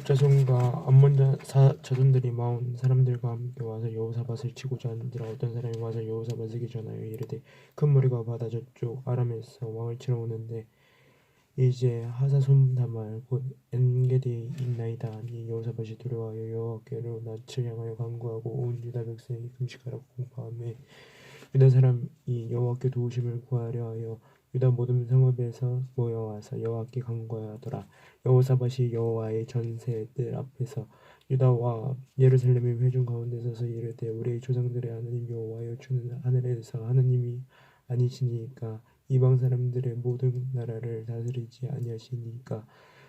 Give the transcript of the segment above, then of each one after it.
모압 자손과 암몬 자손들이 마온 사람들과 함께 와서 여호사밧을 치고자 하는지라 어떤 사람이 와서 여호사밧에게 전하여 이르되 큰 무리가 바다 저쪽 아람에서 왕을 치러 오는데 이제 하사솜다말 곧 엔게디에 있나이다 이 여호사밧이 두려워하여 여호와께로 낯을 향하여 간구하고 온 유다 백성이 금식하라고 공포하며 유다 사람이 여호와께 도우심을 구하려 하여 유다 모든 성읍에서 모여와서 여호와께 간구하더라. 여호사밧이 여호와의 전세들 앞에서 유다와 예루살렘의 회중 가운데 서서 이르되 우리의 조상들의 하나님 여호와여 주는 하늘에서 하나님이 아니시니까 이방 사람들의 모든 나라를 다스리지 아니하시니까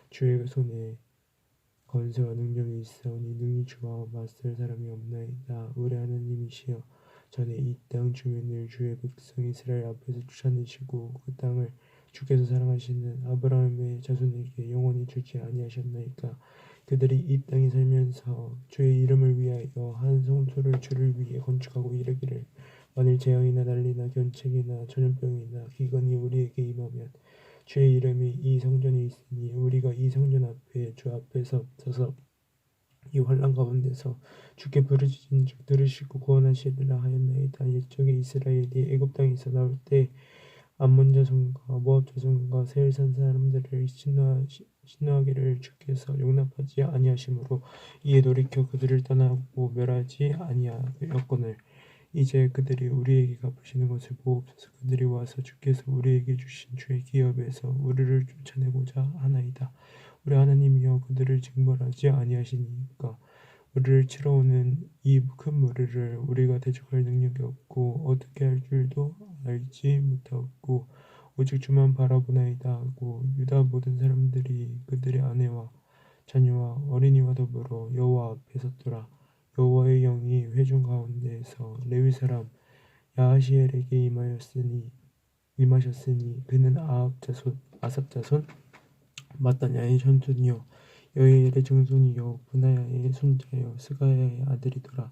주의 손에 건세와 능력이 있사오니 능히 주와 맞설 사람이 없나이다. 우리 하나님이시여 전에 이 땅 주민을 주의 백성 이스라엘 앞에서 쫓아내시고 그 땅을 주께서 사랑하시는 아브라함의 자손에게 영원히 주지 아니하셨나이까? 그들이 이 땅에 살면서 주의 이름을 위하여 한 성소를 주를 위해 건축하고 이르기를 만일 재앙이나 난리나 견책이나 전염병이나 기근이 우리에게 임하면 주의 이름이 이 성전에 있으니 우리가 이 성전 앞에 주 앞에서 서서 이 환란 가운데서 주께 부르짖은 즉 들으시고 구원하시리라 하였나이다. 옛적에 이스라엘이 애굽 땅에서 나올 때 암몬 자손과 모압 자손과 세일산 사람들을 신노하, 신노하기를 주께서 용납하지 아니하심으로 이에 돌이켜 그들을 떠나고 멸하지 아니하였거늘. 이제 그들이 우리에게 갚으시는 것을 보옵소서. 그들이 와서 주께서 우리에게 주신 주의 기업에서 우리를 쫓아내고자 하나이다 우리 하나님이여 그들을 징벌하지 아니하시니까 우리를 치러 오는 이 큰 무리를 우리가 대적할 능력이 없고 어떻게 할 줄도 알지 못하고 오직 주만 바라보나이다 하고 유다 모든 사람들이 그들의 아내와 자녀와 어린이와 더불어 여호와 앞에 섰더라 여호와의 영이 회중 가운데에서 레위 사람 야하시엘에게 임하였으니 임하셨으니 그는 아합 자손 아삽 자손 마따냐의 전손이요. 여호엘의 증손이요. 분하야의 손자요. 스가야의 아들이더라.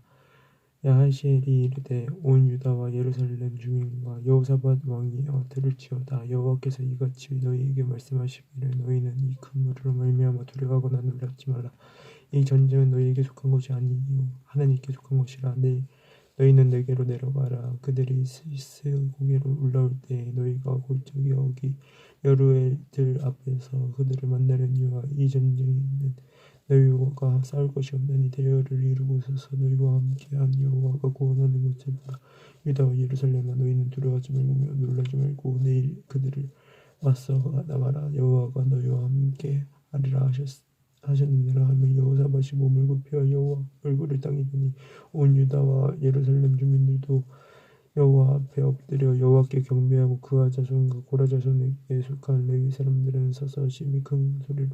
야하시엘이 이르되 온 유다와 예루살렘 주민과 여호사밧 왕이여 들을지어다. 여호와께서 이같이 너희에게 말씀하시기를 너희는 이 큰 무리로 말미암아 두려워하거나 놀랍지 말라. 이 전쟁은 너희에게 속한 것이 아니요. 하나님께 속한 것이라. 내 너희는 내게로 내려가라. 그들이 스스 고개로 올라올 때 너희가 골짜기 어기 여루엘들 앞에서 그들을 만나려니와 이 전쟁에는 너희가 싸울 것이 없나니 대열을 이루고 서서 너희와 함께한 여호와가 구원하는 것을 보라. 유다와 예루살렘아 너희는 두려워하지 말고 놀라지 말고 내일 그들을 맞서 나가라. 여호와가 너희와 함께 하리라 하셨 하셨느니라 하며 여호사밧이 몸을 굽혀 여호와 얼굴을 땅에 보니 온 유다와 예루살렘 주민들도 여호와 앞에 엎드려 여호와께 경배하고 그와 자손과 고라 자손에게 속한 레위 사람들은 서서 심히 큰 소리로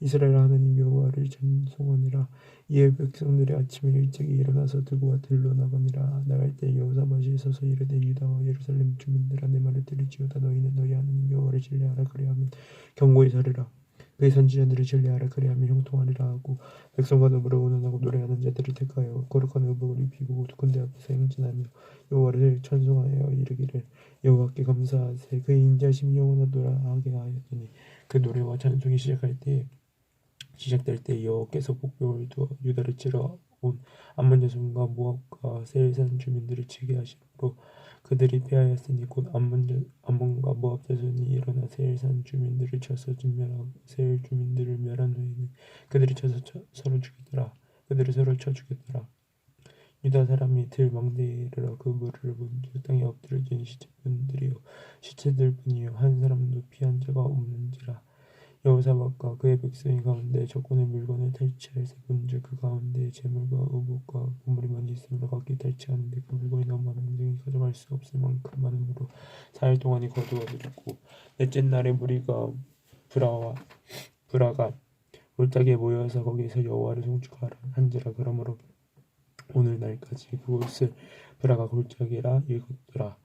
이스라엘 하나님 여호와를 찬송하니라. 이에 백성들이 아침에 일찍이 일어나서 두부와 들로 나가니라. 나갈 때 여호사밧이 서서 이르되 유다와 예루살렘 주민들아 내 말을 들을지어다. 너희는 너희 하나님 여호와를 신뢰하라. 그리하면 경고히 서리라 그의 선지자들을 신뢰하라. 그리하면 형통하리라 하고 백성과 더불어 운원하고 노래하는 자들을 택하여 거룩한 의복을 입히고 군대 앞에서 행진하며 여호와를 찬송하여 이르기를 여호와께 감사하세. 그의 인자심이 영원하도록 하게 하였더니 그 노래와 찬송이 시작할 때 시작될 때 여호와께서 복병을 두어 유다를 치러 온 암몬 자손과 모압과 세일산 주민들을 치게 하심으로 그들이 패하였으니 곧 암몬과 모압 자손이 일어나 세일산 주민들을 쳐서 진멸하고 세일 주민들을 멸한 후에는 그들이 쳐서 쳐, 서로 죽이더라. 그들을 서로 쳐 죽였더라. 유다 사람이 들 망대에 이르러 그 물을 본즉 땅에 엎드려진 시체분들이요. 시체들뿐이요. 한 사람도 피한 자가 없는지라 여호사밧과 그의 백성이 가운데 적군의 물건을 탈취할 세 본즉 그 가운데 재물과 의복과 보물이 많이 있으므로 각기 탈취하는데 그 물건이 너무 많은 능히 가져갈 수 없을 만큼 많음으로 사일 동안이 거두어들고 넷째 날에 무리가 브라와 브라가 골짜기에 모여서 거기서 여호와를 송축하라 한지라. 그러므로 오늘 날까지 그곳을 브라가 골짜기라 일컫더라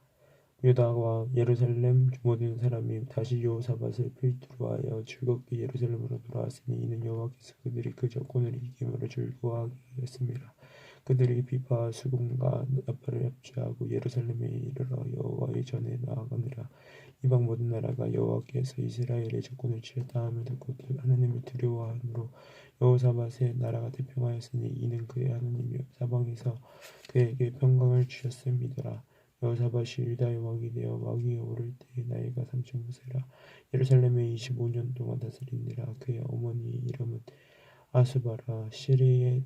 유다와 예루살렘 모든 사람이 다시 여호사밧을 필두로 하여 즐겁게 예루살렘으로 돌아왔으니 이는 여호와께서 그들이 그 적군을 이김으로 즐거워하게 하였습니다. 그들이 비바 수금과 나팔을 합주하고 예루살렘에 이르러 여호와의 전에 나아가니라 이방 모든 나라가 여호와께서 이스라엘의 적군을 취했다 함을 듣고 하나님을 두려워함으로 여호사밧의 나라가 태평하였으니 이는 그의 하나님이요 사방에서 그에게 평강을 주셨음이더라 여호사밧이 유다의 왕이 되어 왕위에 오를 때 나이가 삼십오세라. 예루살렘에 이십오 년 동안 다스리니라. 그의 어머니 이름은 아수바라. 시리의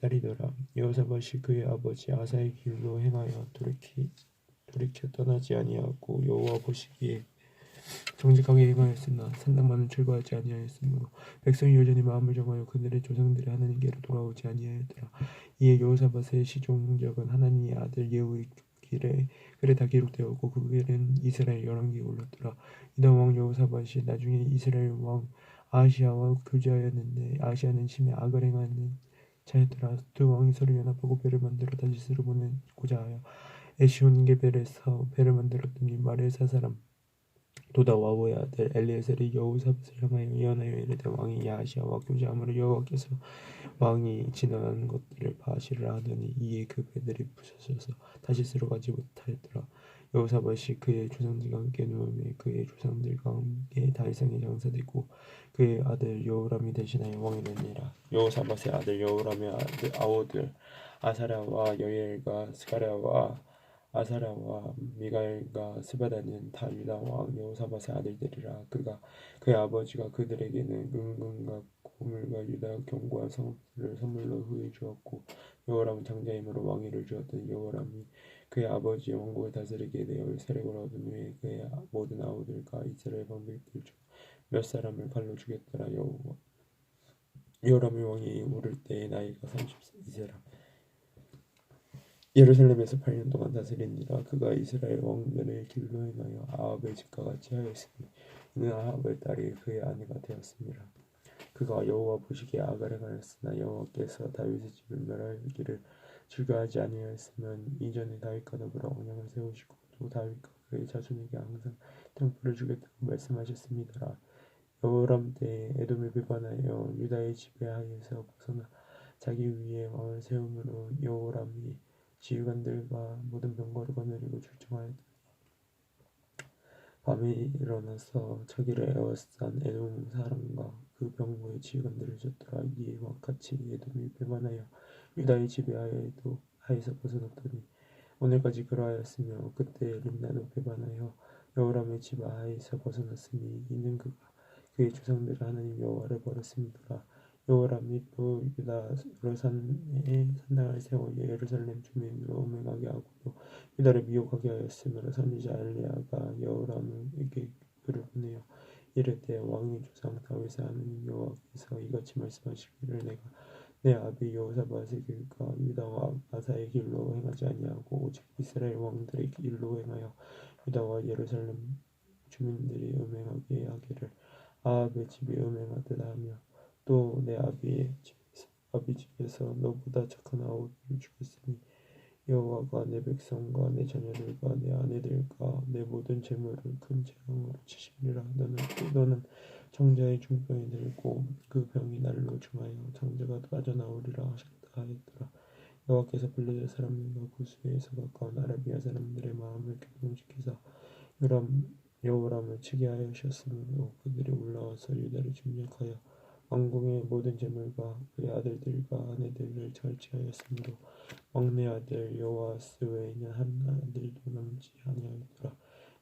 딸이 더라. 여호사밧이 그의 아버지 아사의 길로 행하여 돌이키 돌이켜 떠나지 아니하고 여호와 보시기에 정직하게 행하였으나 산당만은 철거하지 아니하였으므로 백성이 여전히 마음을 정하여 그들의 조상들의 하나님께로 돌아오지 아니하였더라. 이에 여호사밧의 시종적은 하나님의 아들 예후의 길에 글에 다 기록되었고 그 글은 이스라엘 열왕기에 올랐더라. 이다 왕 여호사밧이 나중에 이스라엘 왕 아시아와 교제하였는데 아시아는 심히 악을 행하는 자였더라. 두 왕이 서로 연합하고 배를 만들어 다시스로 보내고자 하여 에시온 게벨에서 배를 만들었더니 마레사 사람 도다 와보의 아들 엘리에셀이 여호사밧을 향하여 예언하여 이르되 왕이 야시아와 교제함으로 여호와께서 왕이 지나가는 것들을 바시를 하더니 이에 그 배들이 부서져서 다시스로 가지 못하였더라. 여호사밧이 그의 조상들과 함께 누움에 그의 조상들과 함께 다이성에 장사되고 그의 아들 여호람이 대신하여 왕이 되니라. 여호사밧의 아들 여호람의 아들 아오들 아사랴와 여엘과 스가랴와 아사랴와 미가엘과 스바다는 다 유다 왕 여호사밧의 아들들이라. 그가 그의 아버지가 그들에게는 은금과 고물과 유다 경과 성읍들을 선물로 후해 주었고 여호람은 장자 임으로 왕위를 주었던 여호람이 그의 아버지 왕국을 다스리게 되어 세력을 얻은 후에 그의 모든 아우들과 이스라엘 방백들 중 몇 사람을 칼로 죽였더라 여호와. 여호람이 왕이 오를 때의 나이가 삼십이세라 예루살렘에서 8년 동안 다스리니라 그가 이스라엘 왕들의 길로 행하여 아합의 집과 같이 하였으니 이는 아합의 딸이 그의 아내가 되었습니다. 그가 여호와 보시기에 악을 행하였으나 여호와께서 다윗의 집을 멸하기를 즐겨하지 아니하였으면 이전에 다윗과 더불어 언약을 세우시고 또 다윗과 그의 자손에게 항상 등불을 주겠다고 말씀하셨습니다. 여호람 때에 에돔을 비판하여 유다의 지배하에서 벗어나 자기 위에 왕을 세움으로 여호람이 지휘관들과 모든 병거를 거느리고 출정하였더니 밤에 일어나서 자기를 에워싼 에돔 사람과 그 병거의 지휘관들을 쫓더라. 이와 같이 에돔이 배반하여 유다의 지배하에도 하에서 벗어났더니 오늘까지 그러하였으며 그때 림나도 배반하여 여호람의 지하에서 벗어났으니 이는 그가 그의 조상들의 하나님 여호와를 버렸음이더라 여호람이 또 유다 여러 산에 산당을 세워 예루살렘 주민으로 음행하게 하고 또 유다를 미혹하게 하였으므로 선지자 엘리야가 여호람에게 글을 보내어 이르되 왕의 조상 다윗의 하나님 여호와께서 이같이 말씀하시기를 내가 내 아비 여호사밧의 길과 유다와 아사의 길로 행하지 아니하고 오직 이스라엘 왕들의 길로 행하여 유다와 예루살렘 주민들이 음행하게 하기를 아합의 집이 음행하듯 하며 또 내 아비의 집에서 아비 집에서 너보다 착한 아우들을 죽였으니 여호와가 내 백성과 내 자녀들과 내 아내들과 내 모든 재물을 큰 재앙으로 치시리라. 너는 너는 정자의 중병이 들고 그 병이 날로 중하여 정자가 빠져나오리라 하셨다 하였더라. 여호와께서 블레셋 사람들과 구스에서 가까운 아라비아 사람들의 마음을 교동시키사 요람 여호람을 치게 하셨으므로 그들이 올라와서 유다를 침략하여 왕궁의 모든 재물과 그의 아들들과 아내들을 절취하였으므로 막내 아들 여호아스 외에는 한 아들도 남지 아니하였더라.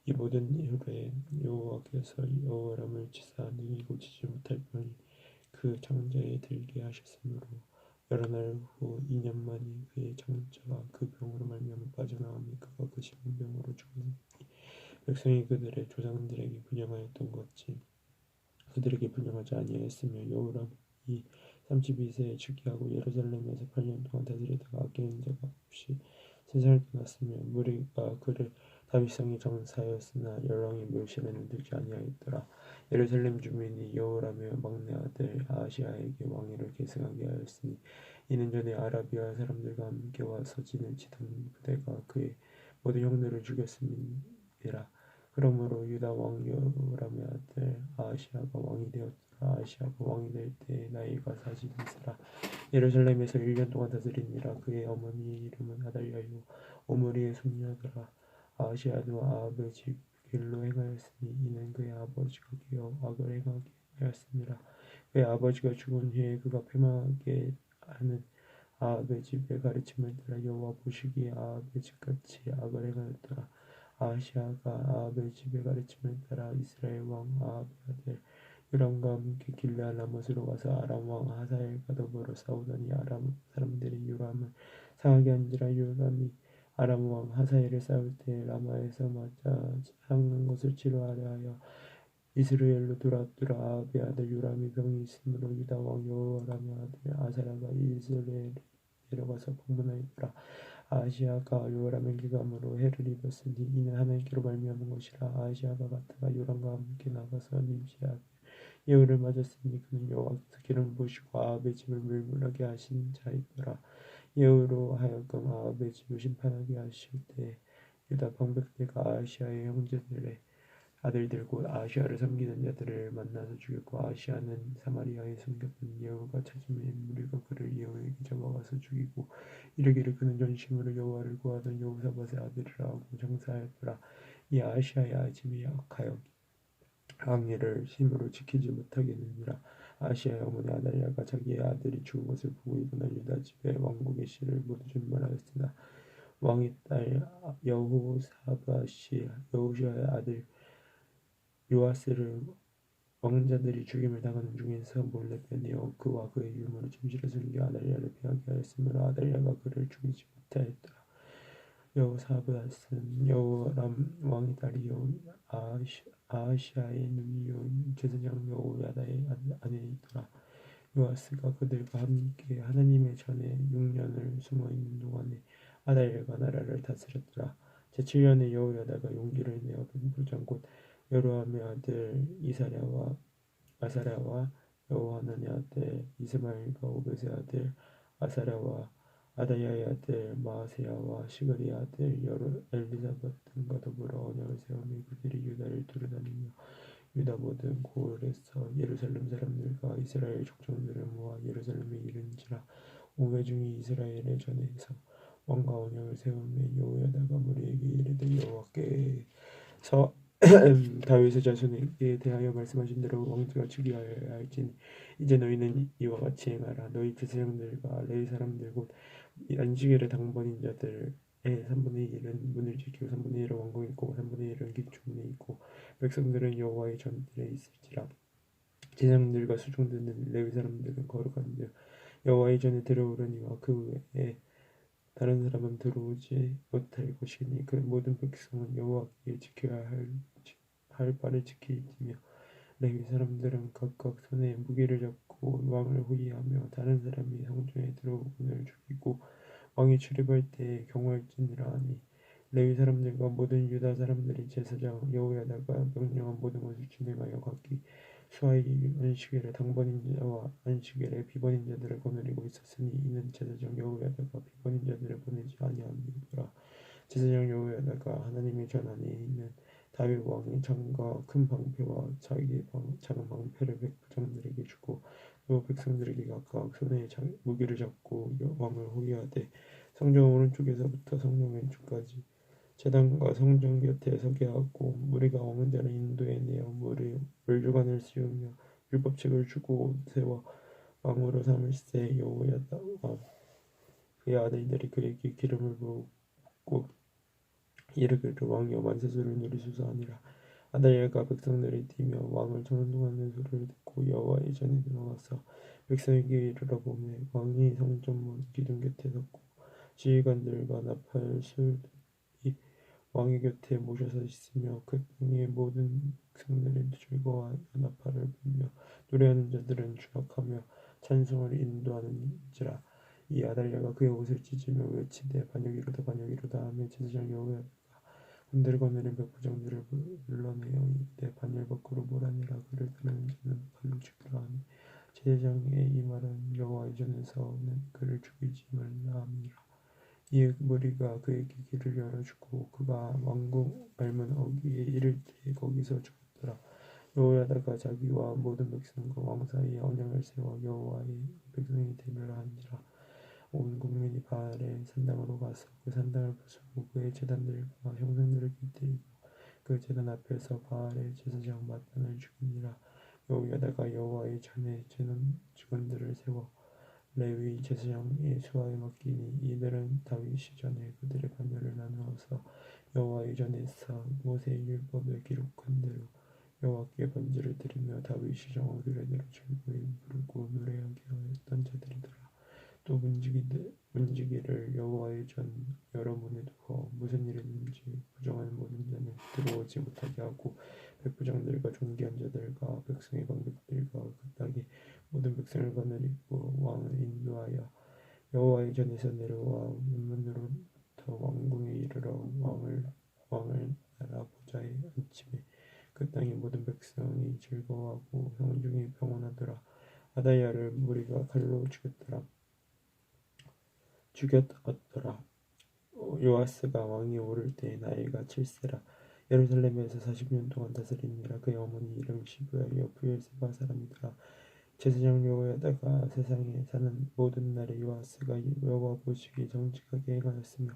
이 모든 일에 여호와께서 여호람을 치사 능히 고치지 못할 병이 그 장자에 들게 하셨으므로 여러 날 후 2년 만에 그의 장자가 그 병으로 말미암아 빠져나오니 그가 그 신병으로 죽었으니 백성이 그들의 조상들에게 분양하였던 것이 그들에게 분양하지 아니하였으며 여호람이 32세에 즉위하고 예루살렘에서 8년 동안 다스리다가 아끼는 자가 없이 세상을 떠났으며 무리가 그를 다윗성에 정사하였으나 열왕의 묘실에는 들지 아니하였더라. 예루살렘 주민이 여호람의 막내 아들 아시아에게 왕위를 계승하게 하였으니 이는 전에 아라비아 사람들과 함께 와서 진을 치던 부대가 그의 모든 형들을 죽였음이라 그러므로 유다 왕 여호람의 아들 아시아가 왕이 되었더라. 아시아가 왕이 될 때 나이가 사십이세라 예루살렘에서 1년 동안 다스리니라. 그의 어머니 이름은 아달랴요. 오므리의 손녀더라 아시아도 아합의 집 길로 행하였으니 이는 그의 아버지가 기어 악을 행하게 하였습니다. 그의 아버지가 죽은 후에 그가 패망하게 하는 아합의 집의 가르침을 따라 여호와 보시기에 아합의 집같이 악을 행하였더라 아시아가 아합의 집의 가르침을 따라 이스라엘 왕 아합의 아들 요람과 함께 길르앗 라못으로 가서 아람 왕 하사엘과 더불어 싸우더니 아람 사람들이 요람을 상하게 한지라 요람이 아람 왕 하사엘을 싸울 때 라마에서 맞아 상는 것을 치료하려 하여 이스라엘로 돌아왔더라. 아합의 아들 요람이 병이 있으므로 유다 왕 여호람의 아들 아사라가 이스라엘에 내려가서 방문하였더라 아시아가 요람의 기감으로 해를 입었으니 이는 하나님께로 말미암은 것이라 아시아가 갔다가 요람과 함께 나가서 nim시아 예후를 맞았으니 그는 여호와께서 기름을 부으시고 아합의 집을 물물하게 하신 자이더라. 예후로 하여금 아합의 집을 심판하게 하실 때 유다 방백대가 아시아의 형제들의 아들들 곧 아시아를 섬기는 자들을 만나서 죽였고 아시아는 사마리아에 숨겼던 예후가 찾으면 무리가 그를 예후에게 잡아가서 죽이고 이르기를 그는 전심으로 여호와를 구하던 여호사밧의 아들이라고 정사하였더라. 이 아시아의 아집이 약하여 항해를 힘으로 지키지 못하겠느니라. 아시아의 어머니 아달랴가 자기의 아들이 죽은 것을 보고 일어나 유다 집에 왕국의 실을 모두 준말하였으나 왕의 딸 여호사밧이 여호시아의 아들 요아스를 왕자들이 죽임을 당하는 중에서 몰래 빼내어 그와 그의 유물을 침실에 숨겨 아달랴를 피하게 하였으므로 아달랴가 그를 죽이지 못하였더라. 여호사밧은 여호람 왕의 딸이 여호아시 아시아의 눈이요 제사장 여호야다의 아내이더라. 요아스가 그들과 함께 하나님의 전에 6년을 숨어 있는 동안에 아달랴가 나라를 다스렸더라. 제7년에 여호야다가 용기를 내어 백부장 곧 여로함의 아들 이사랴와 아사랴와 여호하나의 아들 이스마엘과 오벳의 아들 아사랴와 아다야의 아들 마아세야와 시그리의 아들 여로 엘리사벳 등과 더불어 언약을 세우며 그들이 유다를 두루다니며 유다 모든 고을에서 예루살렘 사람들과 이스라엘 족장들을 모아 예루살렘에 이른지라 오매 중이 이스라엘의 전에서 왕과 언약을 세우며 여호야다가 무리에게 이르되 여호와께서 다윗의 자손에게 대하여 말씀하신 대로 왕조가 즉위하여야 할지니 이제 너희는 이와 같이 행하라. 너희 제사장들과 레위 사람들 곧 안식일의 당번인 자들의 3분의 1은 문을 지키고 3분의 1은 왕궁에 있고 3분의 1은 기초문에 있고 백성들은 여호와의 전들에 있을지라. 제사장들과 수종드는 레위 사람들은 거룩한데 여호와의 전에 들어오려니와 그 외에 다른 사람은 들어오지 못할 것이니 그 모든 백성은 여호와께 지켜야 할, 할 바를 지키며 레위 사람들은 각각 손에 무기를 잡고 왕을 호위하며 다른 사람이 성전에 들어오거늘 죽이고 왕이 출입할 때에 경호할지니라 하니 레위 사람들과 모든 유다 사람들이 제사장 여호야다가 명령한 모든 것을 진행하여 각기 수하의 안식일에 당번인 자와 안식일에 비번인 자들을 거느리고 있었으니 이는 제사장 여호야다가 비번인 자들을 보내지 아니함이더라. 제사장 여호야다가 하나님의 전 안에 있는 다윗 왕이 장과 큰 방패와 자기 방, 작은 방패를 백부장들에게 주고 또 백성들에게 각각 손에 무기를 잡고 왕을 호위하되 성전 오른쪽에서부터 성전 왼쪽까지 제단과 성전 곁에 서게 하고 무리가 왕대를 인도해 내어 물을 물주관을 씌우며 율법책을 주고 세워 왕으로 삼을세 여호야다와 그의 아들들이 그에게 기름을 부었고 이르기를 왕이여 만세소를 누리소서 하니라. 아달랴가 백성들이 뛰며 왕을 청동하는 소리를 듣고 여호와의 전에 들어가서 백성에게 이르러 보매 왕이 성전문 기둥 곁에 섰고 지휘관들과 나팔 술왕의 곁에 모셔서 있으며 그 땅의 모든 백성들이 즐거워하여 나팔을 불며 노래하는 자들은 주락하며 찬송을 인도하는지라. 이 아달랴가 그의 옷을 찢으며 외치되 반역이로다 반역이로다 하며 제사장 여호야 가 군대를 거느린 백부장들을 불러내어 이때 반열 밖으로 몰아내라 그를 따르는 자는 칼로 죽이라 하니 제사장의 이 말은 여호와의 전에서는 그를 죽이지 말라 함이라 이에 무리가 그에게 길을 열어주고 그가 왕궁 말문 어귀에 이를 때 거기서 죽었더라. 여호야다가 자기와 모든 백성과 왕 사이에 언약을 세워 여호와의 백성이 되밀라 한지라 온 국민이 바알의 산당으로 가서 그 산당을 부수고 그의 제단들과 형상들을 깨뜨리고 그 제단 앞에서 바알의 제사장 마단을 죽이니라 여호야다가 여호와의 전에 제는 직원들을 세워 레위 제사장의 수하에 맡기니 이들은 다윗이 전에 그들의 반열을 나누어서 여호와의 전에서 모세의 율법에 기록한 대로 여호와께 번제를 드리며 다윗이 정하기로 대로 즐거이 부르고 노래하게 하였던 자들이더라. 또 문지기들, 문지기를 여호와의 전 여러 문에 두어 무슨 일이든지 부정하는 모든 자는 들어오지 못하게 하고 백부장들과 존귀한 자들과 백성의 관객들과 그 땅의 모든 백성을 거느리고 왕을 인도하여 여호와의 전에서 내려와 문문으로부터 왕궁에 이르러 왕을 왕을 보좌에 앉히매 그 땅의 모든 백성이 즐거워하고 성중에 평온하더라. 아다야를 무리가 칼로 죽였더라 죽였더라. 요아스가 왕이 오를 때 나이가 칠세라. 예루살렘에서 40년 동안 다스리니라 그의 어머니 이름 시브야여 부엘세바 사람이더라. 제사장 여호야다가 세상에 사는 모든 날에 요아스가 여호와 보시기에 정직하게 행하였으며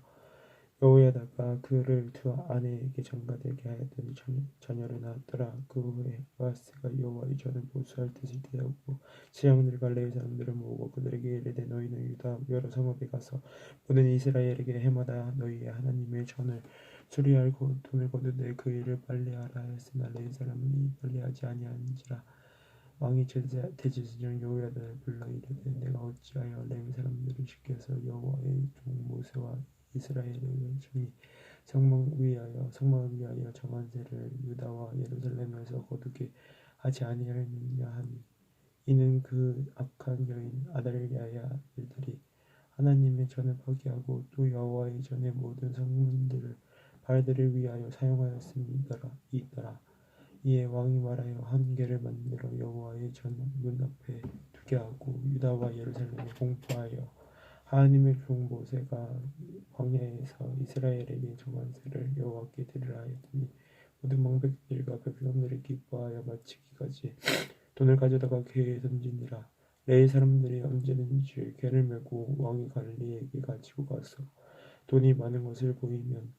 여호야다가 그를 두 아내에게 장가되게 하였더니 자녀를 낳았더라. 그 후에 요아스가 여호와의 전을 보수할 뜻을 대하고 지향들과 레위 사람들을 모으고 그들에게 이르되 너희는 유다 여러 성읍에 가서 모든 이스라엘에게 해마다 너희의 하나님의 전을 수리하고 돈을 거두되 그 일을 빨리 하라 하였으나 레위 사람은 이 빨리 하지 아니하는지라 왕이 대제사장 여호야다를 불러 이르되 내가 어찌하여 레위 사람들을 시켜서 여호와의 종 모세와 이스라엘의 정이 성막 위하여 성막을 위하여 정한세를 유다와 예루살렘에서 거두게 하지 아니하였느냐 하니 이는 그 악한 여인 아달랴야 일들이 하나님의 전을 포기하고 또 여호와의 전의 모든 성문들을 발들을 위하여 사용하였음이더라 이더라. 이에 왕이 말하여 한 개를 만들어 여호와의 전 문 앞에 두게 하고 유다와 예루살렘에 공포하여 하나님의 종 모세가 광야에서 이스라엘에게 정한세를 여호와께 드리라 하였더니 모든 망백들과 백성들이 기뻐하여 마치기까지 돈을 가져다가 궤에 던지니라 레이 사람들이 언제든지 궤를 메고 왕이 갈리에게 가지고 가서 돈이 많은 것을 보이면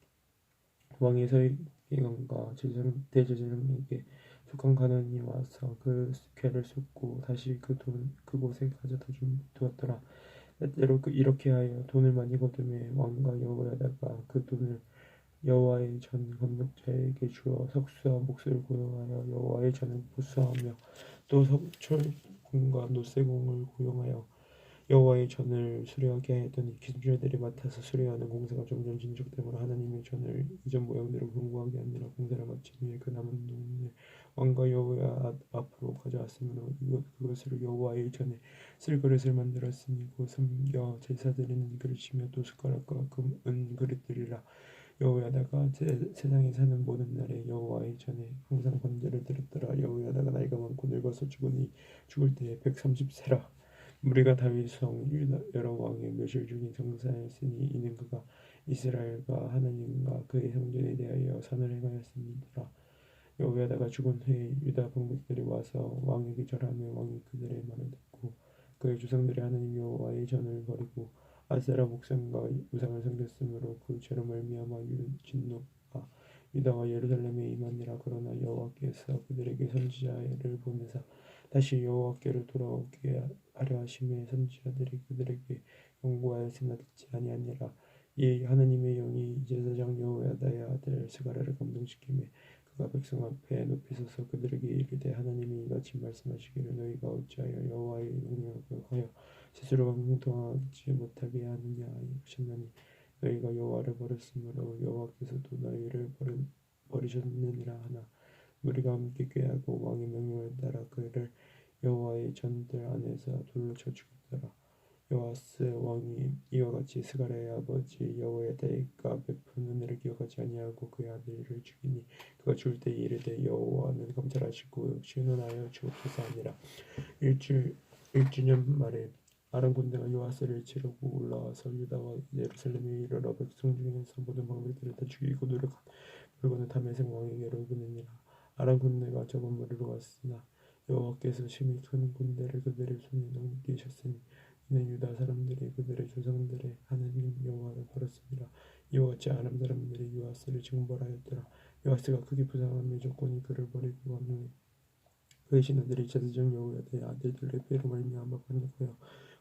왕의 서기관과 대제사장에게 속한 가난이 와서 그 궤를 쏟고 다시 그 돈 그곳에 가져다 준 두었더라. 그 이렇게 하여 돈을 많이 거두매 왕과 여호야다가 그 돈을 여호와의 전 건축자에게 주어 석수와 목수를 고용하여 여호와의 전을 보수하며 또 석철공과 노쇠공을 고용하여 여호와의 전을 수리하게 하였더니 기술자들이 맡아서 수리하는 공사가 점점 진척되므로 하나님의 전을 이전 모양대로 견고하게 하느라 공사를 마친 후에 그 남은 돈을 왕과 여호야 앞으로 가져왔으므로 그것으로 여호와의 전에 쓸 그릇을 만들었으니 곧 섬겨 제사 드리는 그릇이며 또 숟가락과 금 은 그릇들이라. 여호야다가 세상에 사는 모든 날에 여호와의 전에 항상 번제를 드렸더라. 여호야다가 나이가 많고 늙어서 죽으니 죽을 때에 백삼십 세라 우리가 다윗성 여러 왕의 묘실 중에 정사했으니 이는 그가 이스라엘과 하나님과 그의 성전에 대하여 선을 행하였습니다. 여호야다가 죽은 후에 유다 방백들이 와서 왕에게 절하며 왕이 그들의 말을 듣고 그의 조상들이 하나님 여호와의 전을 버리고 아세라 목상과 우상을 섬겼으므로 그 죄로 말미암아 진노가 유다와 예루살렘에 임하니라 그러나 여호와께서 그들에게 선지자를 보내사 다시 여호와께로 돌아오게 하려 하심에 선지자들이 그들에게 경고하였으나 듣지 아니하니라. 이 하나님의 영이 제사장 여호야다의 아들 스가랴를 감동시키매 그가 백성 앞에 높이 서서 그들에게 이르되 하나님이 이같이 말씀하시기를 너희가 어찌하여 여호와의 명령을 거역하여 스스로 형통하지 못하게 하느냐 하셨나니 너희가 여호와를 버렸으므로 여호와께서도 너희를 버리셨느니라 하나 우리가 함께 꾀하고 왕의 명령을 따라 그를 여호와의 전들 안에서 돌로 쳐 죽였더라. 요아스 왕이 이와 같이 스가랴의 아버지 여호야다가 베푼 은혜를 기억하지 아니하고 그의 아들을 죽이니 그가 죽을 때 이르되 여호와는 감찰하시고 신원하여 주옵소서 하니라 일주 일주년 말에 아람 군대가 요아스를 치르고 올라와서 유다와 예루살렘에 이르러 백성 중에서 모든 방백들을 다 죽이고 노력한 물건을 다 메생 왕에게로 보내니라 아람 군대가 저 건물로 왔으나 여호와께서 심히 큰 군대를 그들의 손에 넘기셨으니 이는 유다 사람들이 그들의 조상들의 하나님 여호와를 버렸습니다. 이와 같이 아람 사람들이 요아스를 징벌하였더라. 요아스가 크게 부상하며 조건이 그를 버리고 간 후에 그의 신하들이 제사장 여호야다의 아들들의 피로 말미암아 반역하여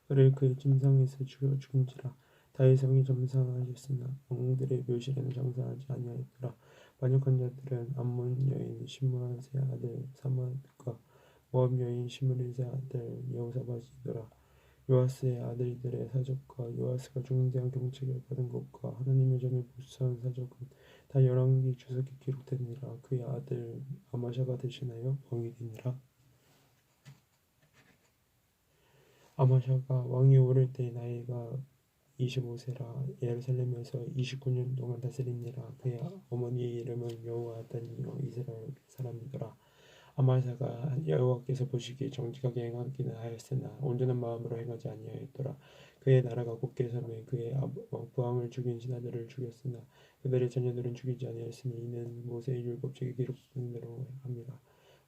그를 그의 침상에서 죽여 죽인지라 다윗 성이 점상하셨으나 왕들의 묘실에는 장사하지 아니하였더라. 반역한 자들은 암몬 여인 시므아세 아들 사맛과 모압 여인 시므리세 아들 여호사밧이더라. 요아스의 아들들의 사적과 요아스가 중대한 경책을 받은 것과 하나님의 전을 보수한 사적은 다 열왕기 주석에 기록되니라. 그의 아들 아마샤가 대신하여 왕이 되니라. 아마샤가 왕이 오를 때 나이가 25세라 예루살렘에서 29년 동안 다스리니라. 그의 어머니의 이름은 여호아다니요 이스라엘 사람이더라. 아마사가 여호와께서 보시기에 정직하게 행하기는 하였으나 온전한 마음으로 행하지 아니하였더라. 그의 나라가 굳게 서매 그의 부왕을 죽인 신하들을 죽였으나 그들의 자녀들은 죽이지 아니하였으니 이는 모세의 율법책에 기록된 대로 합니다.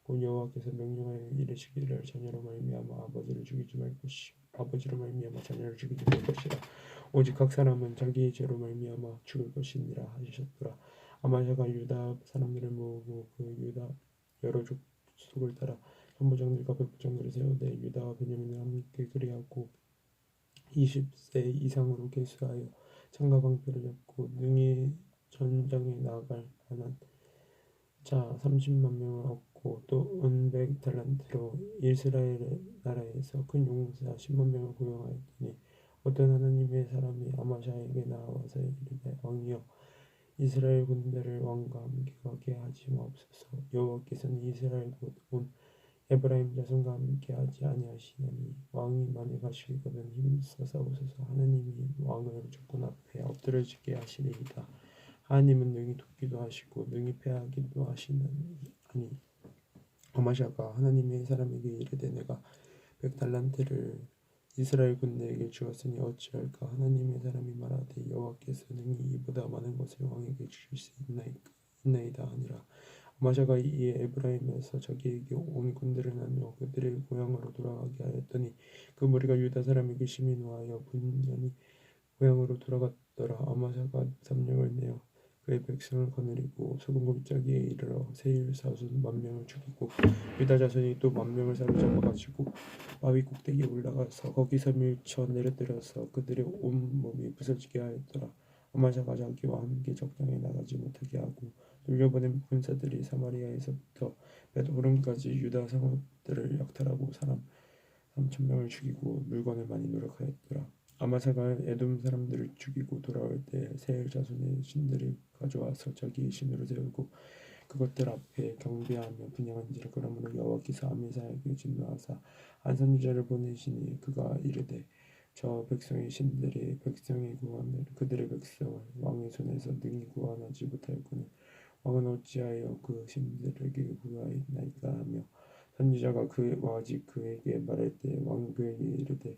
곧 여호와께서 명령하여 이르시기를 자녀로 말미암아 아버지를 죽이지 말 것이 아버지로 말미암아 자녀를 죽이지 말 것이라 오직 각 사람은 자기의 죄로 말미암아 죽을 것이니라 하셨더라. 아마샤가 유다 사람들을 모으고 그 유다 여러 족속을 따라 전부장들과 백부장들을 세우되 유다와 베냐민을 함께 그리하고 20세 이상으로 계수하여 창과 방패를 잡고 능히 전장에 나아갈 만한 자 30만 명을 얻고 또 은백 달란트로 이스라엘 나라에서 큰 용사 10만 명을 고용하였더니 어떤 하나님의 사람이 아마샤에게 나와서 이르되 왕이여 이스라엘 군대를 왕과 함께 가게 하지 마옵소서. 여호와께서는 이스라엘 곧온 에브라임 자손과 함께 하지 아니하시나니 왕이 만일 가시거든 힘써 싸우소서. 하나님이 왕을 적군 앞에 엎드려지게 하시리이다. 하나님은 능히 돕기도 하시고 능히 패하기도 하시나니 아니 아마샤가 하나님의 사람에게 이르되 내가 백 달란트를 이스라엘 군대에게 주었으니 어찌할까? 하나님의 사람이 말하되 여호와께서 능히 이보다 많은 것을 왕에게 주실 수 있나이다 하니라. 아마샤가 이에 에브라임에서 자기에게 온 군대를 나누어 그들의 고향으로 돌아가게 하였더니 그 무리가 유다 사람에게 심히 노하여 분연히 고향으로 돌아갔더라. 아마샤가 삼령을 내어 그의 백성을 거느리고 소금 골짜기에 이르러 세일 사순 만 명을 죽이고 유다 자손이 또 만 명을 사로잡아 가지고 바위 꼭대기에 올라가서 거기서 밀쳐 내려뜨려서 그들의 온 몸이 부서지게 하였더라. 아마샤가 자기와 함께 적당히 나가지 못하게 하고 돌려보낸 군사들이 사마리아에서부터 벳오름까지 유다 성읍들을 약탈하고 사람 삼천 명을 죽이고 물건을 많이 노력하였더라. 아마사가 에돔 사람들을 죽이고 돌아올 때 세일 자손의 신들이 가져와서 자기의 신으로 세우고 그것들 앞에 경배하며 분양한지라 그러므로 여호와께서 아미사에게 진노하사 한 선지자를 보내시니 그가 이르되 저 백성의 신들이 백성의 구원을 그들의 백성을 왕의 손에서 능히 구원하지 못하였거늘 왕은 어찌하여 그 신들에게 구하였나이까 하며 선지자가 그와 아직 그에게 말할 때 왕은 그에게 이르되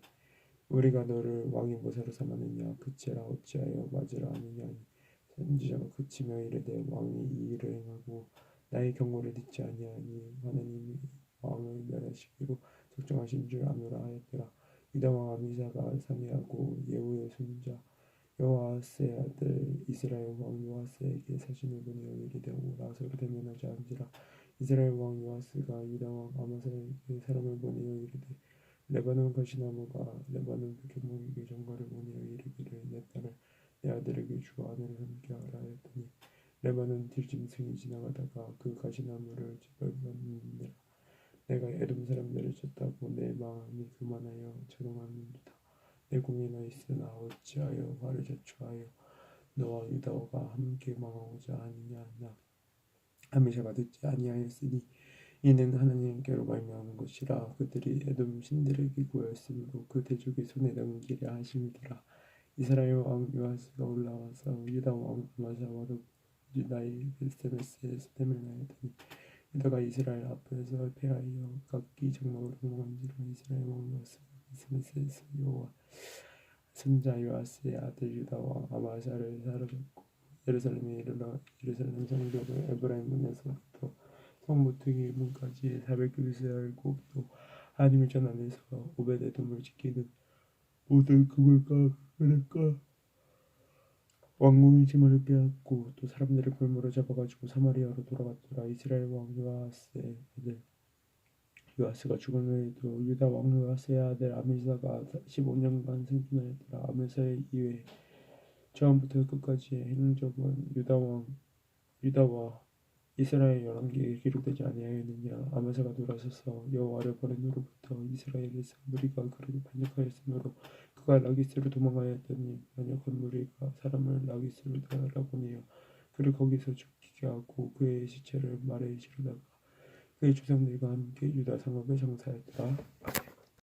우리가 너를 왕의 모사로 삼았느냐? 그치라 어찌하여 맞으라 하느냐 선지자가 그치며 이르되 왕이 이 일을 행하고 나의 경고를 듣지 아니하니 하나님이 왕을 멸하시기로 적정하신 줄 아노라 하였더라. 유다 왕 아미사가 상의하고 예후의 손자 여호아스의 아들 이스라엘 왕 요아스에게 사신을 보내어 이르되 오라 서로 대면하자 한지라. 이스라엘 왕 요아스가 유다 왕 아마사에게 사람을 보내어 이르되 레바논 가시나무가 레바논 백현목에게 전가를 보내어 이르기를 내 딸을 내 아들에게 주어 아내를 삼게 하라 하였더니 레바논 들짐승이 지나가다가 그 가시나무를 짓밟았느니라. 내가 에돔 사람들을 쳤다고 내 마음이 그만하여 자동하는도다. 내 공이 나 있으나 어찌하여 화를 자초하여 너와 유다가 함께 망하고자 하느냐 나 아미샤가 듣지 아니하였으니 이는 하나님께로 말미암은 것이라 그들이 에돔 신들에게 구하였으므로 그 대적의 손에 넘기려 하심이더라 이스라엘 왕 요아스가 올라와서 유다 왕 아마샤와 유다의 베스메스에서 대면하였더니 유다가 이스라엘 앞에서 패하여 각기 장막으로 도망한지라 이스라엘 왕 요아스가 베스메스에서 여호와 손자 요아스의 아들 유다 왕 아마샤를 사로잡고 예루살렘에 이르러 예루살렘 성벽을 에브라임 문에서부터 성모퉁이 문까지 400규빗을 고기도 하나님을 전 안에서 오베데돔을 지키는 모든 그물과 그릇과 왕궁의 짐을 빼앗고 또 사람들을 볼모로 잡아가지고 사마리아로 돌아갔더라. 이스라엘 왕 요아스의 아들. 요아스가 죽은 후에도 유다 왕 요아스의 아들 아미사가 15년간 생존하였더라. 아미사의 이외 처음부터 끝까지의 행적은 유다 왕 유다와 이스라엘 열왕기에 기록되지 아니하였느냐? 아마사가 돌아서서 여호와를 버린 후로부터 이스라엘에서 무리가 그를 반역하였으므로 그가 라기스로 도망하였더니 반역한 무리가 사람을 라기스로 달아보내어 그를 거기서 죽게 하고 그의 시체를 말에 실어다가 그의 조상들과 함께 유다 상업에 장사하였더라